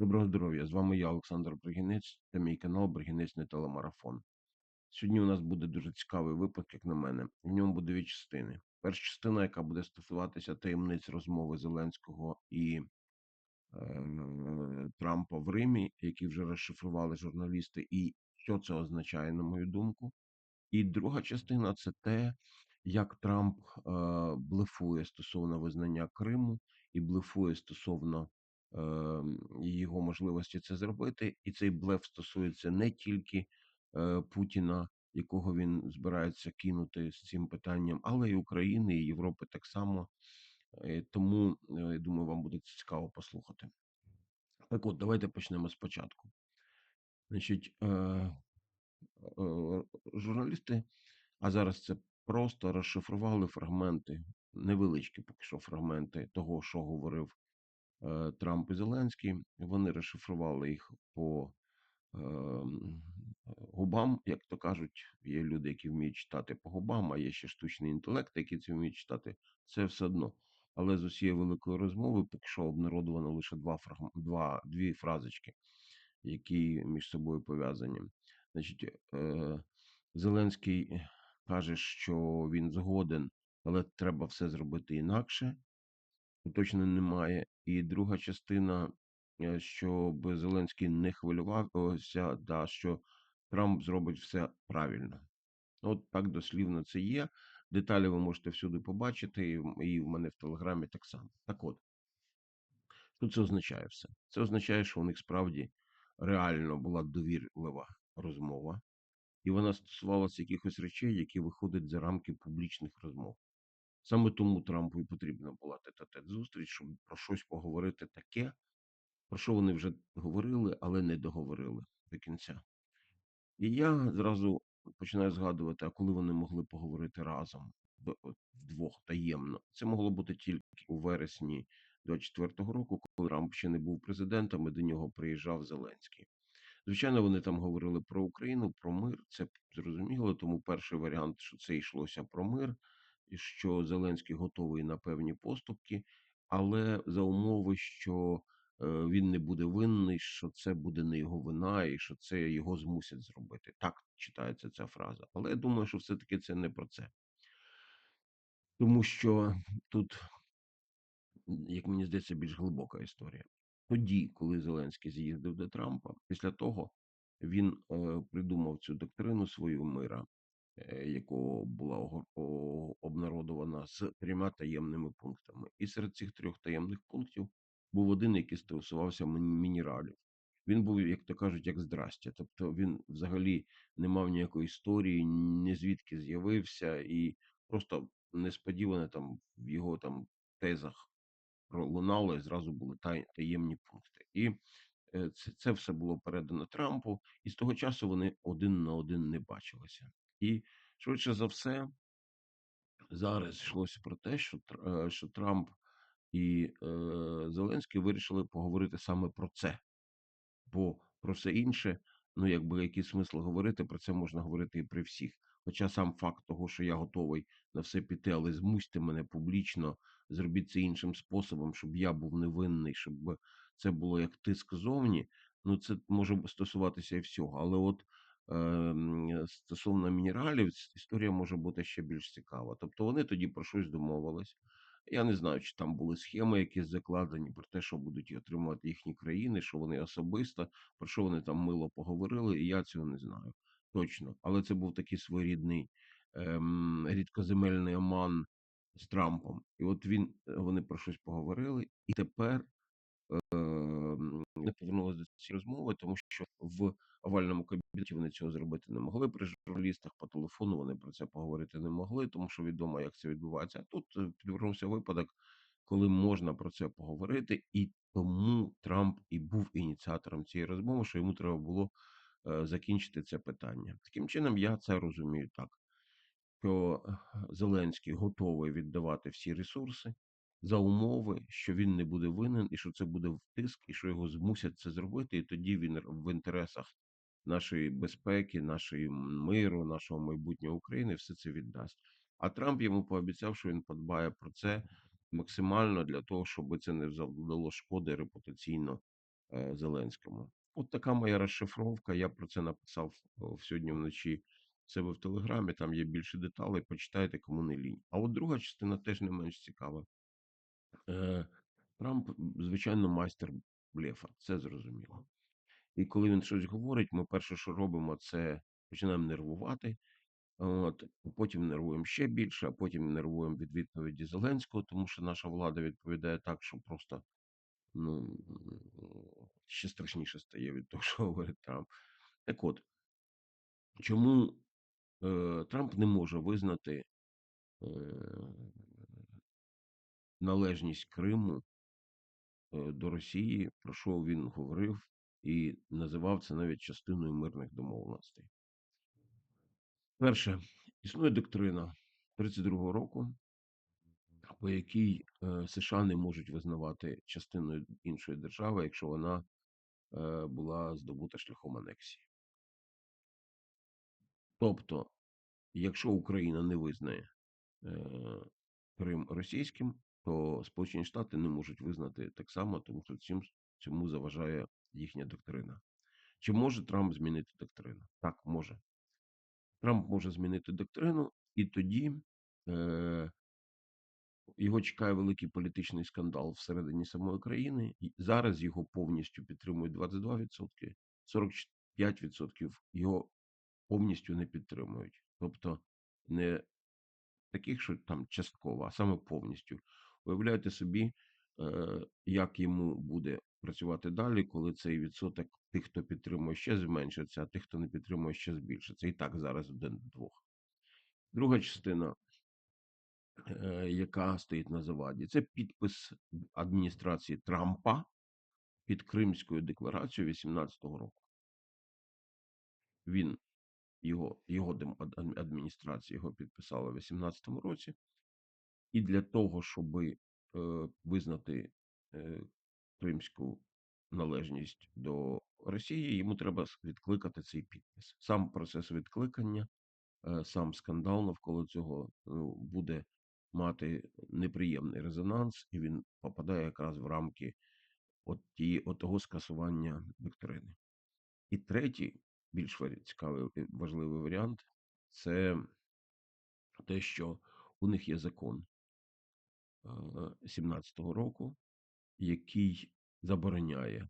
Доброго здоров'я! З вами я, Олександр Бригінець, та мій канал Бригінець не телемарафон. Сьогодні у нас буде дуже цікавий випадок, як на мене. В ньому буде дві частини. Перша частина, яка буде стосуватися таємниць розмови Зеленського і е, Трампа в Римі, які вже розшифрували журналісти, і що це означає, на мою думку. І друга частина це те, як Трамп е, блефує стосовно визнання Криму і блефує стосовно е, його можливості це зробити. І цей блеф стосується не тільки е, Путіна, якого він збирається кинути з цим питанням, але й України і Європи так само. Е, тому е, я думаю, вам буде цікаво послухати. Так от, давайте почнемо спочатку. Значить, журналісти, а зараз це просто розшифрували фрагменти, невеличкі поки що фрагменти того, що говорив Трамп і Зеленський. Вони розшифрували їх по е, губам, як то кажуть. Є люди, які вміють читати по губам, а є ще штучний інтелект, який це вміють читати. Це все одно. Але з усієї великої розмови поки що обнародовано лише два два, дві фразочки, які між собою пов'язані. Значить, е, Зеленський каже, що він згоден, але треба все зробити інакше. Точно немає. І друга частина, е, щоб Зеленський не хвилювався, да, що Трамп зробить все правильно. От так дослівно це є. Деталі ви можете всюди побачити, і в мене в Телеграмі так само. Так от, що це означає все? Це означає, що у них справді реально була довірлива розмова, і вона стосувалася якихось речей, які виходять за рамки публічних розмов. Саме тому Трампу і потрібна була тет-а-тет зустріч, щоб про щось поговорити таке, про що вони вже говорили, але не договорили до кінця. І я зразу починаю згадувати, а коли вони могли поговорити разом вдвох таємно. Це могло бути тільки у вересні 24-го року, коли Трамп ще не був президентом, і до нього приїжджав Зеленський. Звичайно, вони там говорили про Україну, про мир. Це зрозуміло. Тому перший варіант, що це йшлося про мир, що Зеленський готовий на певні поступки, але за умови, що е, він не буде винний, що це буде не його вина, і що це його змусять зробити. Так читається ця фраза. Але я думаю, що все-таки це не про це. Тому що тут, як мені здається, більш глибока історія. Тоді, коли Зеленський з'їздив до Трампа, після того він е, придумав цю доктрину свою мира, якого була обнародована з трьома таємними пунктами. І серед цих трьох таємних пунктів був один, який стосувався мінералів. Він був, як то кажуть, як здрастя. Тобто він взагалі не мав ніякої історії, ні звідки з'явився, і просто несподівано там в його там тезах пролунало, і зразу були таємні пункти. І е, це все було передано Трампу, і з того часу вони один на один не бачилися. І швидше за все, зараз йшлося про те, що е, що Трамп і е, Зеленський вирішили поговорити саме про це, бо про все інше, ну якби який смисл говорити, про це можна говорити і при всіх. Хоча сам факт того, що я готовий на все піти, але змусьте мене публічно, зробіть це іншим способом, щоб я був невинний, щоб це було як тиск зовні. Ну це може стосуватися і всього. Але от стосовно мінералів, історія може бути ще більш цікава. Тобто вони тоді про щось домовились. Я не знаю, чи там були схеми, якісь закладені про те, що будуть отримувати їхні країни, що вони особисто, про що вони там мило поговорили, і я цього не знаю точно. Але це був такий своєрідний ем, рідкоземельний оман з Трампом. І от він е, вони про щось поговорили, і тепер е, не повернулися до цієї розмови, тому що в овальному кабінеті вони цього зробити не могли. При журналістах по телефону вони про це поговорити не могли, тому що відомо, як це відбувається. А тут е, підвернувся випадок, коли можна про це поговорити, і тому Трамп і був ініціатором цієї розмови, що йому треба було е, закінчити це питання. Таким чином, я це розумію так що Зеленський готовий віддавати всі ресурси за умови, що він не буде винен, і що це буде втиск, і що його змусять це зробити. І тоді він в інтересах нашої безпеки, нашої миру, нашого майбутнього України все це віддасть. А Трамп йому пообіцяв, що він подбає про це максимально для того, щоб це не завдало шкоди репутаційно е, Зеленському. От така моя розшифровка. Я про це написав сьогодні вночі в себе в Телеграмі. Там є більше деталей. Почитайте, кому не лінь. А от друга частина теж не менш цікава. Е, Трамп, звичайно, майстер блефа, це зрозуміло. І коли він щось говорить, ми перше, що робимо, це починаємо нервувати. От, потім нервуємо ще більше, а потім нервуємо від відповіді Зеленського, тому що наша влада відповідає так, що просто ну, ще страшніше стає від того, що говорить Трамп. Так от, чому е, Трамп не може визнати е, належність Криму е, до Росії, про що він говорив і називав це навіть частиною мирних домовленостей? Перше, існує доктрина 32-го року, по якій е, США не можуть визнавати частиною іншої держави, якщо вона е, була здобута шляхом анексії. Тобто, якщо Україна не визнає Крим російським, то Сполучені Штати не можуть визнати так само, тому що цим, цьому заважає їхня доктрина. Чи може Трамп змінити доктрину? Так, може. Трамп може змінити доктрину, і тоді е, його чекає великий політичний скандал всередині самої країни. Зараз його повністю підтримують 22%, 45% його повністю не підтримують. Тобто не таких, що там частково, а саме повністю. Уявляєте собі, е, як йому буде працювати далі, коли цей відсоток тих, хто підтримує, ще зменшиться, а тих, хто не підтримує, ще збільшиться. І так зараз один до двох. Друга частина, е, яка стоїть на заваді, це підпис адміністрації Трампа під Кримською декларацією 18-го року. Він його його адміністрація його підписала в 18-му році. І для того, щоб е, визнати е, кримську належність до Росії, йому треба відкликати цей підпис. Сам процес відкликання, е, сам скандал навколо цього ну, буде мати неприємний резонанс, і він попадає якраз в рамки от ті, от того скасування доктрини. І третій, більш цікавий важливий варіант це те, що у них є закон е, 17-го року, який забороняє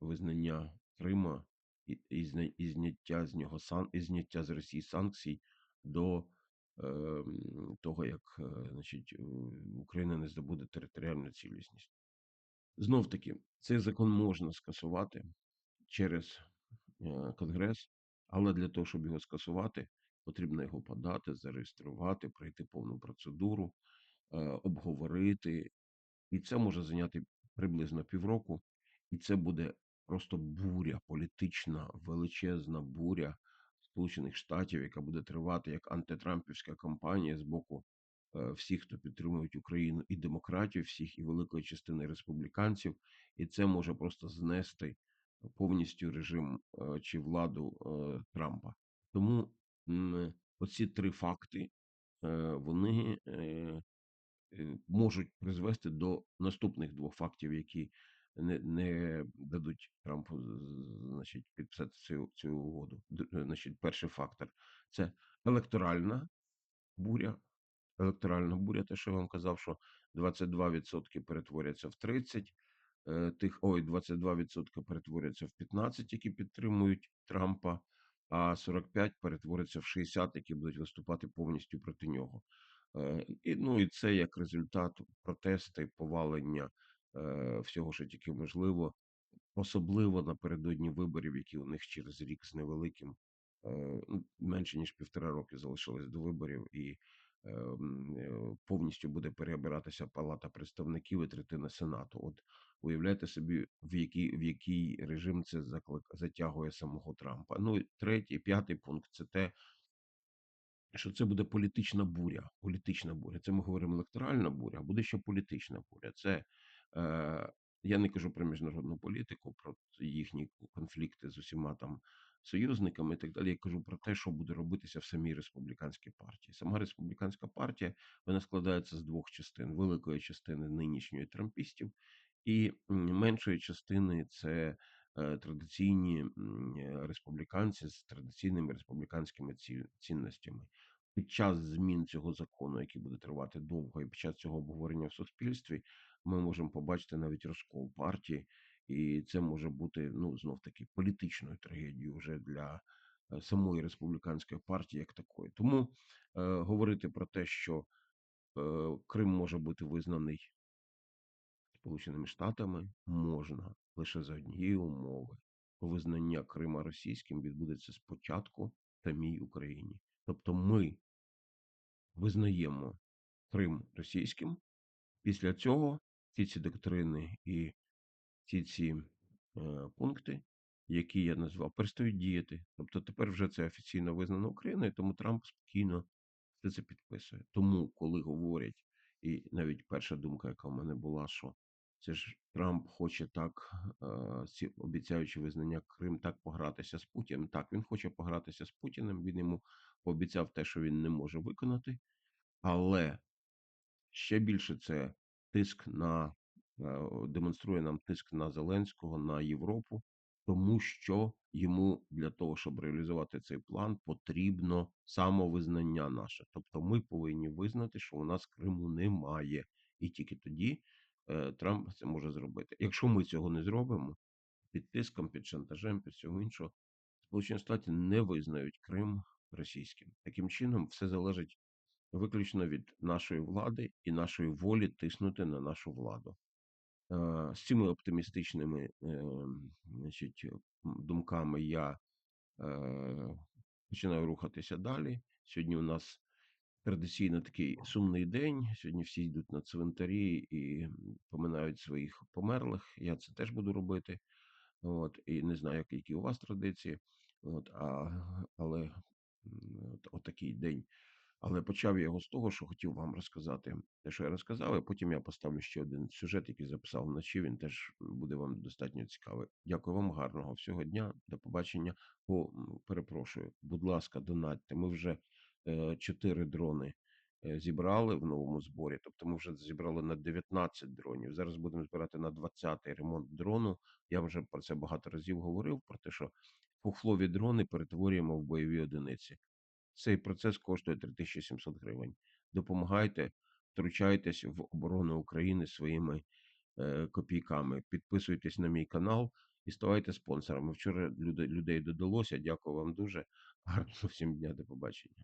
визнання Крима і, і, і зняття з нього сан, і зняття з Росії санкцій до е, того, як е, значить, е, Україна не здобуде територіальну цілісність. Знов таки, цей закон можна скасувати через е, Конгрес, але для того, щоб його скасувати, потрібно його подати, зареєструвати, пройти повну процедуру, е, обговорити. І це може зайняти приблизно півроку, і це буде просто буря, політична, величезна буря Сполучених Штатів, яка буде тривати як антитрампівська кампанія з боку е, всіх, хто підтримують Україну, і демократів, всіх, і великої частини республіканців, і це може просто знести повністю режим е, чи владу Трампа. Тому оці три факти вони можуть призвести до наступних двох фактів, які не, не дадуть Трампу значить, підписати цю, цю угоду. Е, Значить, перший фактор це електоральна буря. Електоральна буря, те, що я вам казав, що 22% перетворяться в 30, е, тих, ой, 22% перетворяться в 15, які підтримують Трампа, а 45 перетворяться в 60, які будуть виступати повністю проти нього. Е, І, ну, і це як результат протести, повалення е, всього, що тільки можливо, особливо напередодні виборів, які у них через рік з невеликим, е, ну, менше ніж півтора роки залишилось до виборів, і повністю буде переобиратися Палата представників і третина Сенату. От уявляйте собі, в який, в який режим це заклик затягує самого Трампа. Ну і третій, п'ятий пункт це те, що це буде політична буря. Політична буря. Це ми говоримо електоральна буря, а буде ще політична буря. Це е, я не кажу про міжнародну політику, про їхні конфлікти з усіма там союзниками і так далі. Я кажу про те, що буде робитися в самій республіканській партії. Сама республіканська партія вона складається з двох частин: великої частини нинішньої трампістів і меншої частини це традиційні е, республіканці з традиційними республіканськими цінностями. Під час змін цього закону, який буде тривати довго, і під час цього обговорення в суспільстві, ми можемо побачити навіть розкол партії, і це може бути ну знов таки політичною трагедією вже для е, самої республіканської партії, як такої. Тому е, говорити про те, що е, Крим може бути визнаний Сполученими Штатами, можна лише за однієї умови. Визнання Крима російським відбудеться спочатку в самій Україні. Тобто ми визнаємо Крим російським. Після цього всі ці доктрини і всі ці е, пункти, які я назвав, перестають діяти. Тобто тепер вже це офіційно визнано Україною, тому Трамп спокійно все це підписує. Тому, коли говорять, і навіть перша думка, яка в мене була, що це ж Трамп хоче так, обіцяючи визнання Крим, так погратися з Путіним. Так, він хоче погратися з Путіним. Він йому пообіцяв те, що він не може виконати, але ще більше це тиск на демонструє нам тиск на Зеленського, на Європу, тому що йому для того, щоб реалізувати цей план, потрібно самовизнання наше. Тобто, ми повинні визнати, що у нас Криму немає, і тільки тоді Трамп це може зробити. Якщо ми цього не зробимо під тиском, під шантажем, під всього іншого, Сполучені Штати не визнають Крим російським. Таким чином, все залежить виключно від нашої влади і нашої волі тиснути на нашу владу. Е, З цими оптимістичними е, значить, думками я е, починаю рухатися далі. Сьогодні у нас традиційно такий сумний день. Сьогодні всі йдуть на цвинтарі і поминають своїх померлих. Я це теж буду робити. От, і не знаю, які у вас традиції. От, а, але от, от такий день. Але почав я його з того, що хотів вам розказати те, що я розказав, і потім я поставлю ще один сюжет, який записав вночі. Він теж буде вам достатньо цікавий. Дякую вам, гарного всього дня. До побачення. О, перепрошую, будь ласка, донатьте. Ми вже е, чотири дрони е, зібрали в новому зборі. Тобто, ми вже зібрали на 19 дронів. Зараз будемо збирати на 20-й ремонт дрону. Я вже про це багато разів говорив. Про те, що фухлові дрони перетворюємо в бойові одиниці. Цей процес коштує 3700 гривень. Допомагайте, втручайтесь в оборону України своїми е, копійками. Підписуйтесь на мій канал і ставайте спонсорами. Вчора люди, людей додалося. Дякую вам дуже. Гарного всім дня. До побачення.